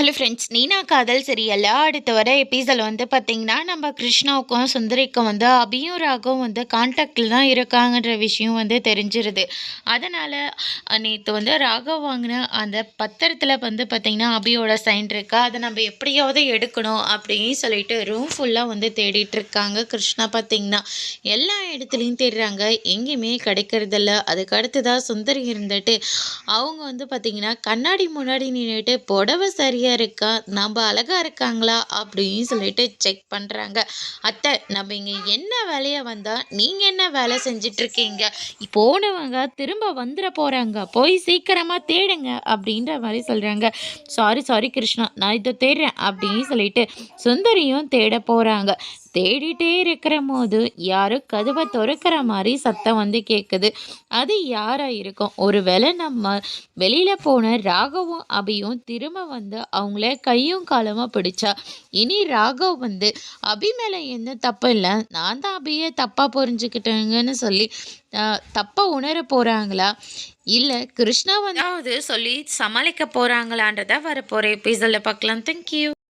Hello friends நீனா காதல் சீரியல்ல அடுத்து வர எபிசோட் வந்து பார்த்திங்கன்னா நம்ம கிருஷ்ணாவுக்கும் சுந்தரிக்கும் வந்து அபியும் ராகவும் வந்து கான்டாக்டில் தான் இருக்காங்கன்ற விஷயம் வந்து தெரிஞ்சிருது. அதனால் நேற்று வந்து ராகவ் வாங்கின அந்த பத்திரத்தில் வந்து பார்த்திங்கன்னா அபியோட சைன் இருக்கா. அதை நம்ம எப்படியாவது எடுக்கணும் அப்படின்னு சொல்லிட்டு ரூம் ஃபுல்லாக வந்து தேடிட்டு இருக்காங்க கிருஷ்ணா பார்த்திங்கன்னா எல்லா இடத்துலையும் தேடுறாங்க. எங்கேயுமே கிடைக்கிறதில்ல அதுக்கு தான் சுந்தரி இருந்துட்டு அவங்க வந்து பார்த்திங்கன்னா கண்ணாடி முன்னாடி நின்றுட்டு புடவை சரியாக இருக்கா? நம்ம அழகா இருக்காங்களா? அப்படின்னு சொல்லிட்டு செக் பண்ணுறாங்க அத்தை நம்ம இங்கே என்ன வேலையை வந்தால் நீங்கள் என்ன வேலை செஞ்சிட்ருக்கீங்க? போனவங்க திரும்ப வந்துட போகிறாங்க போய் சீக்கிரமாக தேடுங்க அப்படின்ற மாதிரி சொல்கிறாங்க சாரி சாரி கிருஷ்ணா நான் இதை தேடுறேன் அப்படின்னு சொல்லிட்டு சுந்தரியும் தேட போகிறாங்க தேடிட்டே இருக்கிற போது யாரோ கதவை திறக்கிற மாதிரி சத்தம் வந்து கேட்குது அது யாராக இருக்கும்? ஒருவேளை நம்ம வெளியில் போன ராகவும் அபியும் திரும்ப வந்து அவங்கள கையும் காலமாக பிடிச்சா? இனி ராகவ் வந்து அபி மேலே எந்த தப்பு இல்லை. நான் தான் அபியை தப்பாக புரிஞ்சுக்கிட்டேங்கன்னு சொல்லி தப்பாக உணர போகிறாங்களா இல்லை கிருஷ்ணா வந்து சொல்லி சமாளிக்க போகிறாங்களான்றத வரப்போகிற எபிசோடில் பார்க்கலாம். தேங்க்யூ